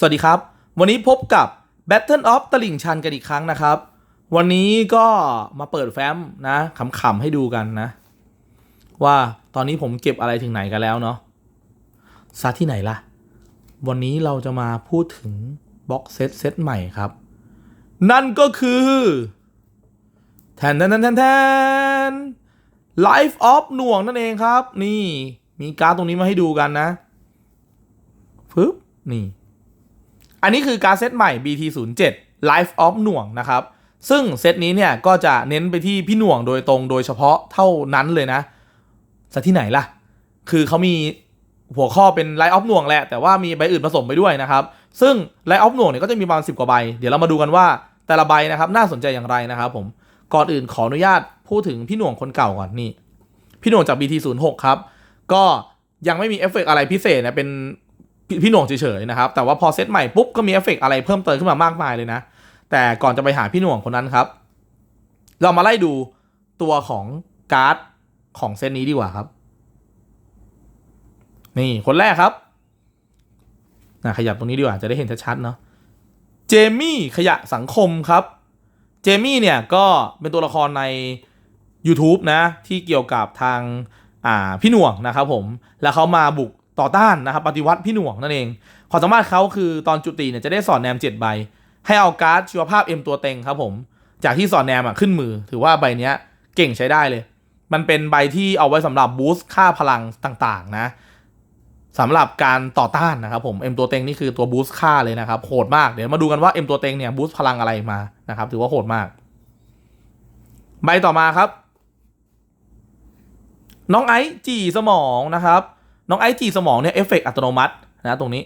สวัสดีครับ วันนี้พบกับ Battle of ตลิ่งชันกันอีกครั้งนะครับ วันนี้ก็มาเปิดแฟ้มนะขำๆให้ดูกันนะ ว่าตอนนี้ผมเก็บอะไรถึงไหนกันแล้วเนาะซาที่ไหนล่ะ วันนี้เราจะมาพูดถึงบ็อกเซตเซตใหม่ครับ นั่นก็คือแทนแทนแทนแทน Life of หน่วงนั่นเองครับ นี่มีการ์ดตรงนี้มาให้ดูกันนะฟึบนี่ อันนี้คือการเซตใหม่ BT07 Life of หน่วงนะครับ ซึ่งเซตนี้เนี่ยก็จะเน้นไปที่พี่หน่วงโดยตรงโดยเฉพาะเท่านั้นเลยนะซะที่ไหนล่ะ คือเขามีหัวข้อเป็น Life of หน่วงแหละ แต่ว่ามีใบอื่นผสมไปด้วยนะครับ ซึ่ง Life of หน่วงเนี่ยก็จะมีประมาณ10กว่าใบ เดี๋ยวเรามาดูกันว่าแต่ละใบนะครับน่าสนใจอย่างไรนะครับผม ก่อนอื่นขออนุญาตพูดถึงพี่หน่วงคนเก่าก่อนนี่ พี่หน่วงจาก BT06 ครับ ก็ยังไม่มีเอฟเฟกต์อะไรพิเศษนะ เป็น พี่พี่หน่วงเฉยๆนะครับ แต่ว่าพอเซตใหม่ปุ๊บก็มีเอฟเฟกต์อะไรเพิ่มเติมขึ้นมามากมายเลยนะ แต่ก่อนจะไปหาพี่หน่วงคนนั้นครับ เรามาไล่ดูตัวของการ์ดของเซตนี้ดีกว่าครับ นี่คนแรกครับนะขยับตรงนี้ดีกว่าจะได้เห็นชัดๆเนาะเจมี่ขยะสังคมครับ เจมี่เนี่ยก็เป็นตัวละครใน YouTube นะ ที่เกี่ยวกับทางอ่าพี่หน่วงนะครับผม แล้วเขามาบุก ต่อต้านนะครับปฏิวัติพี่หน่วงนั่นเองความสามารถเขาคือตอนจุติเนี่ยจะได้สอนแนม7ใบ ให้เอาการ์ดชีวภาพ M ตัวเต็งครับผม จากที่สอนแนมอะขึ้นมือ ถือว่าใบเนี้ยเก่งใช้ได้เลย มันเป็นใบที่เอาไว้สำหรับบูสต์ค่าพลังต่างๆนะสำหรับการต่อต้านนะครับผม M ตัวเต็งนี่คือตัวบูสต์ค่าเลยนะครับโหดมากเดี๋ยวมาดูกันว่า M ตัวเต็งเนี่ยบูสต์พลังอะไรมานะครับถือว่าโหดมาก ใบต่อมาครับ น้องไอซ์จีสมองนะครับ น้องไอจีสมองเนี่ยเอฟเฟกต์อัตโนมัตินะตรงนี้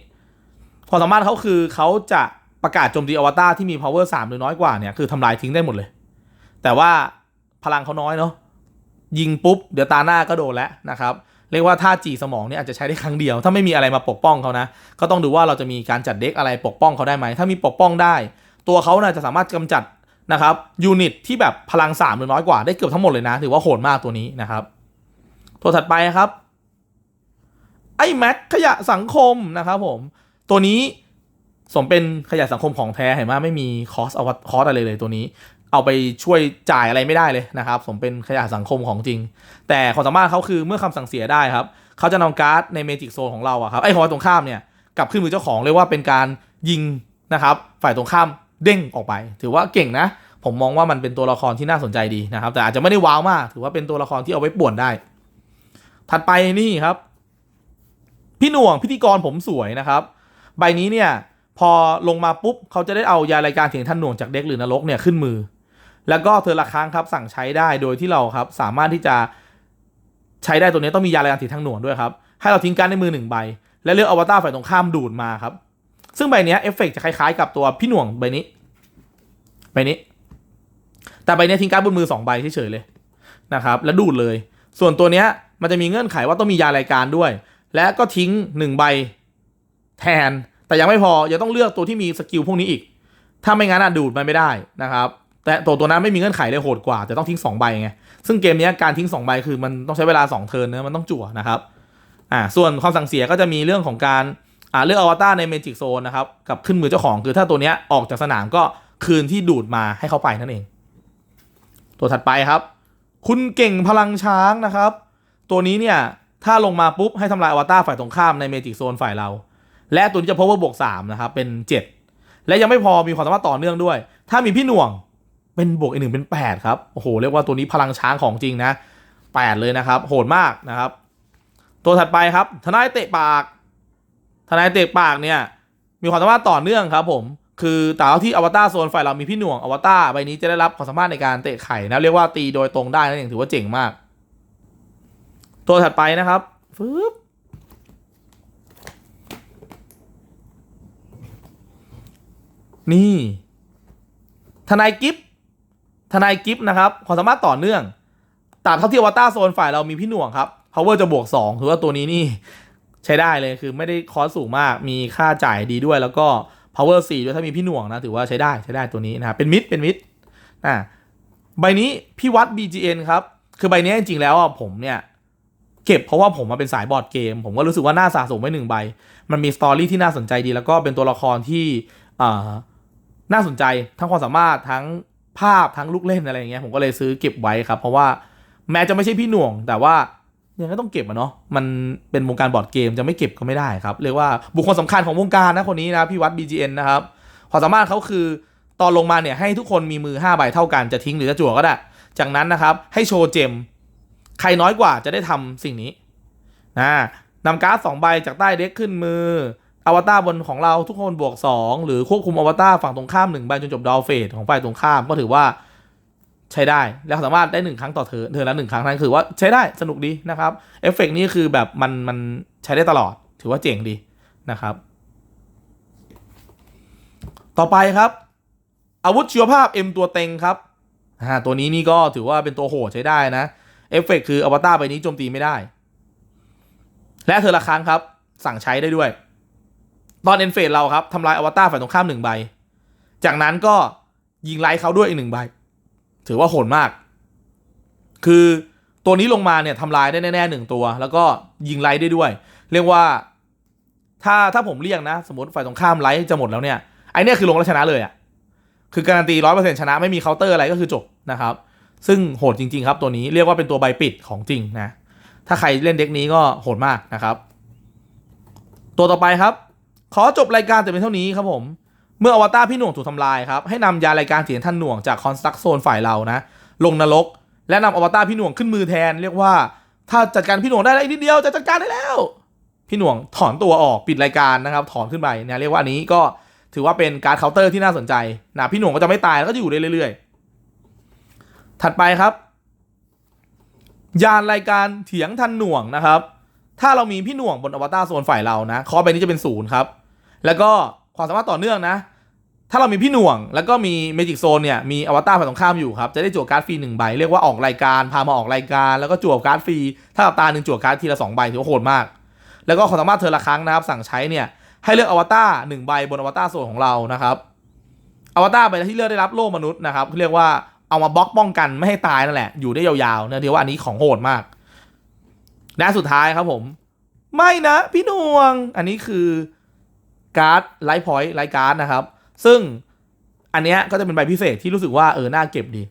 ความสามารถเขาคือเขาจะประกาศโจมตีอวตารที่มี power 3 หรือน้อยกว่าเนี่ยคือทำลายทิ้งได้หมดเลย แต่ว่าพลังเขาน้อยเนาะยิงปุ๊บ เดี๋ยวตาหน้าก็โดนแล้วนะครับ เรียกว่าถ้าจีสมองเนี่ยอาจจะใช้ได้ครั้งเดียว ถ้าไม่มีอะไรมาปกป้องเขานะ ก็ต้องดูว่าเราจะมีการจัดเด็กอะไรปกป้องเขาได้ไหม ถ้ามีปกป้องได้ ตัวเขาน่าจะสามารถกำจัดนะครับยูนิตที่แบบพลัง3หรือน้อยกว่าได้เกือบทั้งหมดเลยนะ ถือว่าโหดมากตัวนี้นะครับ ตัวถัดไปครับ ไอ้แม็กขยะสังคมนะครับผม ตัวนี้สมเป็นขยะสังคมของแท้เห็นไหมไม่มีคอสเอาคอสอะไรเลยตัวนี้ เอาไปช่วยจ่ายอะไรไม่ได้เลยนะครับ สมเป็นขยะสังคมของจริง แต่ความสามารถเขาคือเมื่อคำสั่งเสียได้ครับเขาจะนำการ์ดในเมจิกโซนของเราอะครับไอ้ขอตรงข้ามเนี่ยกลับขึ้นมือเจ้าของเรียกว่าเป็นการยิงนะครับ ฝ่ายตรงข้ามเด้งออกไป ถือว่าเก่งนะ ผมมองว่ามันเป็นตัวละครที่น่าสนใจดีนะครับ แต่อาจจะไม่ได้ว้าวมาก ถือว่าเป็นตัวละครที่เอาไว้ป่วนได้ ถัดไปนี่ครับ พี่หน่วงพิธีกรผมสวยนะครับ ใบนี้เนี่ยพอลงมาปุ๊บเขาจะได้เอายารายการเถียงท่านหน่วงจากเด็กหรือนรกเนี่ยขึ้นมือ แล้วก็เธอละครั้งครับสั่งใช้ได้โดยที่เราครับสามารถที่จะใช้ได้ตัวนี้ต้องมียารายการเถียงท่างหน่วงด้วยครับให้เราทิ้งการในมือหนึ่งใบ และเลือกอวตารฝ่ายตรงข้ามดูดมาครับ ซึ่งใบนี้เอฟเฟกต์จะคล้ายๆกับตัวพี่หน่วงใบนี้ใบนี้ แต่ใบนี้ทิ้งการบนมือสองใบเฉยๆเลยนะครับ แล้วดูดเลย ส่วนตัวเนี้ยมันจะมีเงื่อนไขว่าต้องมียารายการด้วย และก็ทิ้งหนึ่งใบแทน แต่ยังไม่พอยังต้องเลือกตัวที่มีสกิลพวกนี้อีก ถ้าไม่งั้นอะดูดมันไม่ได้นะครับ แต่ตัวตัวนั้นไม่มีเงื่อนไขเลยโหดกว่า แต่ต้องทิ้งสองใบไง ซึ่งเกมนี้การทิ้งสองใบคือมันต้องใช้เวลาสองเทิร์นนะมันต้องจั่วนะครับ อ่า ส่วนความสั่งเสียก็จะมีเรื่องของการอ่าเลือกอวตารในเมจิกโซนนะครับ กับขึ้นมือเจ้าของคือถ้าตัวเนี้ยออกจากสนามก็คืนที่ดูดมาให้เขาไปนั่นเอง ตัวถัดไปครับ คุณเก่งพลังช้างนะครับ ตัวนี้เนี่ย ถ้าลงมาปุ๊บให้ทำลายอวตารฝ่ายตรงข้ามในเมจิกโซนฝ่ายเรา และตัวนี้จะ power บวก3นะครับเป็น 7 และยังไม่พอมีความสามารถต่อเนื่องด้วย ถ้ามีพี่หน่วงเป็นบวกอีกหนึ่งเป็น 8 ครับ โอ้โห เรียกว่าตัวนี้พลังช้างของจริงนะ 8 เลยนะครับ โหดมากนะครับ ตัวถัดไปครับ ทนายเตะปาก ทนายเตะปากเนี่ย มีความสามารถต่อเนื่องครับผม คือแต่ว่าที่อวตารโซนฝ่ายเรามีพี่หน่วงอวตารใบนี้จะได้รับความสามารถในการเตะไข่นะ เรียกว่าตีโดยตรงได้นั่นเองถือว่าเจ๋งมาก ตัวถัดไปนะครับฟึบนี่ ทนายกิฟทนายกิฟนะครับความสามารถต่อเนื่องตราบเท่าที่อวตารโซนฝ่ายเรามีพี่หน่วงครับ power จะบวก2ถือว่าตัวนี้นี่ใช้ได้เลยคือไม่ได้คอสสูงมาก มีค่าจ่ายดีด้วยแล้วก็ power 4ด้วยถ้ามีพี่หน่วงนะถือว่าใช้ได้ใช้ได้ตัวนี้นะครับเป็นมิดเป็นมิดอ่าใบนี้พี่วัด BGN ครับ คือใบนี้จริงๆแล้วอะผมเนี่ย เก็บเพราะว่าผมมาเป็นสายบอร์ดเกม ผมก็รู้สึกว่าน่าสะสมไว้หนึ่งใบ มันมีสตอรี่ที่น่าสนใจดี แล้วก็เป็นตัวละครที่อ่าน่าสนใจทั้งความสามารถทั้งภาพทั้งลูกเล่นอะไรอย่างเงี้ยผมก็เลยซื้อเก็บไว้ครับ เพราะว่าแม้จะไม่ใช่พี่หน่วง แต่ว่ายังก็ต้องเก็บอะเนาะมันเป็นวงการบอร์ดเกมจะไม่เก็บก็ไม่ได้ครับ เรียกว่าบุคคลสำคัญของวงการนะคนนี้นะพี่วัด BGN นะครับความสามารถเขาคือตอนลงมาเนี่ยให้ทุกคนมีมือ5ใบเท่ากันจะทิ้งหรือจะจั่วก็ได้ จากนั้นนะครับให้โชว์เจม ใครน้อยกว่าจะได้ทำสิ่งนี้นะนำการ์ดสองใบจากใต้เด็กขึ้นมืออวตารบนของเราทุกคนบวก 2 หรือควบคุมอวตารฝั่งตรงข้ามหนึ่งใบจนจบดาวเฟสของฝ่ายตรงข้ามก็ถือว่าใช้ได้ แล้วสามารถได้หนึ่งครั้งต่อเธอเธอละหนึ่งครั้งนั่นคือว่าใช้ได้สนุกดีนะครับเอฟเฟกนี้คือแบบมันมันใช้ได้ตลอด ถือว่าเจ๋งดีนะครับ ต่อไปครับ อาวุธชีวภาพ M ตัวเต็งครับตัวนี้นี่ก็ถือว่าเป็นตัวโหดใช้ได้นะ เอฟเฟกคืออวตารใบนี้โจมตีไม่ได้ และเธอละครั้งครับ สั่งใช้ได้ด้วย ตอนเอ็นเฟสเราครับทำลายอวตารฝ่ายตรงข้ามหนึ่งใบ จากนั้นก็ยิงไล่เขาด้วยอีกหนึ่งใบ ถือว่าโหดมาก คือตัวนี้ลงมาเนี่ยทำลายได้แน่ๆหนึ่งตัว แล้วก็ยิงไล่ได้ด้วย เรียกว่า ถ้าถ้าผมเรียกนะ สมมติฝ่ายตรงข้ามไล่จะหมดแล้วเนี่ยไอเนี่ยคือลงแล้วชนะเลยอะ่ะคือการันตีร้อยเปอร์เซ็นต์ชนะไม่มีเคาน์เตอร์อะไรก็คือจบนะครับ ซึ่งโหดจริง ๆ ครับตัวนี้เรียกว่าเป็นตัวใบปิดของจริงนะ ถ้าใครเล่นเด็กนี้ก็โหดมากนะครับ ตัวต่อไปครับ ขอจบรายการแต่เป็นเท่านี้ครับผม เมื่ออวตารพี่หน่วงถูกทำลายครับ ให้นำยารายการเสียงท่านหน่วงจากคอนสตรักโซนฝ่ายเรานะ ลงนรก และนำอวตารพี่หน่วงขึ้นมือแทน เรียกว่า ถ้าจัดการพี่หน่วงได้แล้วอีกนิดเดียวจะจัดการได้แล้ว พี่หน่วงถอนตัวออกปิดรายการนะครับ ถอนขึ้นไปเนี่ยเรียกว่าอันนี้ก็ถือว่าเป็นการเคาน์เตอร์ที่น่าสนใจนะพี่หน่วงก็จะไม่ตายแล้วก็จะอยู่ได้เรื่อยๆ ถัดไปครับ ยานรายการเถียงทันหน่วงนะครับ ถ้าเรามีพี่หน่วงบนอวตารโซนฝ่ายเรานะ คอใบนี้จะเป็นศูนย์ครับ แล้วก็ความสามารถต่อเนื่องนะ ถ้าเรามีพี่หน่วง แล้วก็มีเมจิกโซนเนี่ย มีอวตารฝ่ายตรงข้ามอยู่ครับ จะได้จั่วการ์ดฟรีหนึ่งใบ เรียกว่าออกรายการ พามาออกรายการ แล้วก็จั่วการ์ดฟรี ถ้ากับตาหนึ่งจั่วการ์ดทีละสองใบถือว่าโหดมาก แล้วก็ความสามารถเธอละครั้งนะครับ สั่งใช้เนี่ย ให้เลือกอวตารหนึ่งใบบนอวตารโซนของเรานะครับ อวตารใบที่เลือกได้รับโล่มนุษย์นะครับเรียกว่า เอามาบล็อกป้องกันไม่ให้ตายนั่นแหละ อยู่ได้ยาวๆเนื่องจากว่าอันนี้ของโหดมากและสุดท้ายครับผม ไม่นะพี่นวง อันนี้คือการ์ดไลท์พอยต์ไลท์การ์ดนะครับ ซึ่งอันเนี้ยก็จะเป็นใบพิเศษที่รู้สึกว่าเออน่าเก็บดี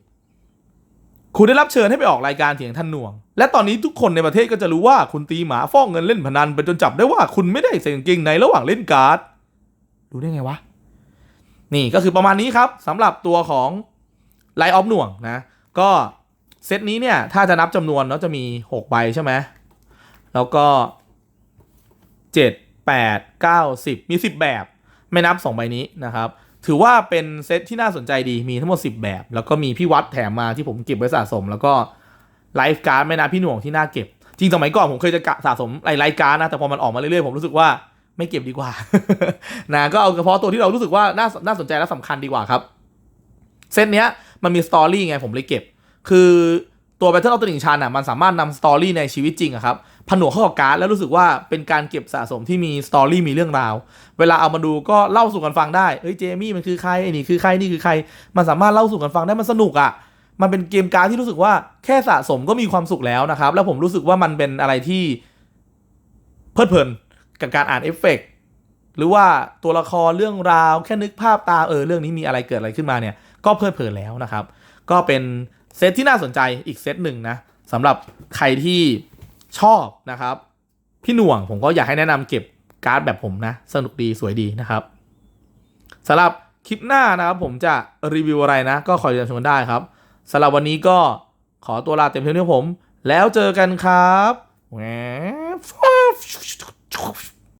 คุณได้รับเชิญให้ไปออกรายการเถียงท่านหน่วง และตอนนี้ทุกคนในประเทศก็จะรู้ว่าคุณตีหมาฟ้องเงินเล่นพนันไปจนจับได้ว่าคุณไม่ได้ใส่กางเกงในระหว่างเล่นการ์ด รู้ได้ไงวะ นี่ก็คือประมาณนี้ครับสำหรับตัวของ ไลท์ออฟหน่วงนะ ก็เซตนี้เนี่ย ถ้าจะนับจำนวนเนาะจะมี 6 ใบใช่ไหม แล้วก็ 7 8 9 10 มี 10 แบบ ไม่นับ 2 ใบนี้นะครับ ถือว่าเป็นเซตที่น่าสนใจดีมีทั้งหมด 10 แบบ แล้วก็มีพี่วัดแถมมาที่ผมเก็บไว้สะสม แล้วก็ไลฟ์การ์ดไม่นับพี่หน่วงที่น่าเก็บ จริงสมัยก่อนผมเคยจะกะสะสมไลฟ์การ์ดนะ แต่พอมันออกมาเรื่อยๆ ผมรู้สึกว่าไม่เก็บดีกว่านะก็เอาเฉพาะตัวที่เรารู้สึกว่าน่าน่าสนใจและสำคัญดีกว่าครับ เซตเนี้ย มันมีสตอรี่ไงผมเลยเก็บ คือตัว Battle of the ชันอะมันสามารถนำสตอรี่ในชีวิตจริงอะครับผนวกเข้ากับการ์ดแล้วรู้สึกว่าเป็นการเก็บสะสมที่มีสตอรี่มีเรื่องราว เวลาเอามาดูก็เล่าสู่กันฟังได้เอ้ยเจมี่มันคือใครไอ้นี่คือใครนี่คือใคร มันสามารถเล่าสู่กันฟังได้มันสนุกอะ่ะมันเป็นเกมการ์ดที่รู้สึกว่าแค่สะสมก็มีความสุขแล้วนะครับ แล้วผมรู้สึกว่ามันเป็นอะไรที่เพลิดเพลินกับการอ่านเอฟเฟกต์หรือว่าตัวละครเรื่องราวแค่นึกภาพตาเออเรื่องนี้มีอะไรเกิดอะไรขึ้นมาเนี่ย ก็เพลิดเพลินแล้วนะครับ ก็เป็นเซตที่น่าสนใจอีกเซตหนึ่งนะสำหรับใครที่ชอบนะครับ พี่หน่วงผมก็อยากให้แนะนำเก็บการ์ดแบบผมนะ สนุกดีสวยดีนะครับสำหรับคลิปหน้านะครับผมจะรีวิวอะไรนะ ก็คอยติดตามชมกันได้ครับสำหรับวันนี้ก็ขอตัวลาเต็มที่ที่ผม แล้วเจอกันครับแหว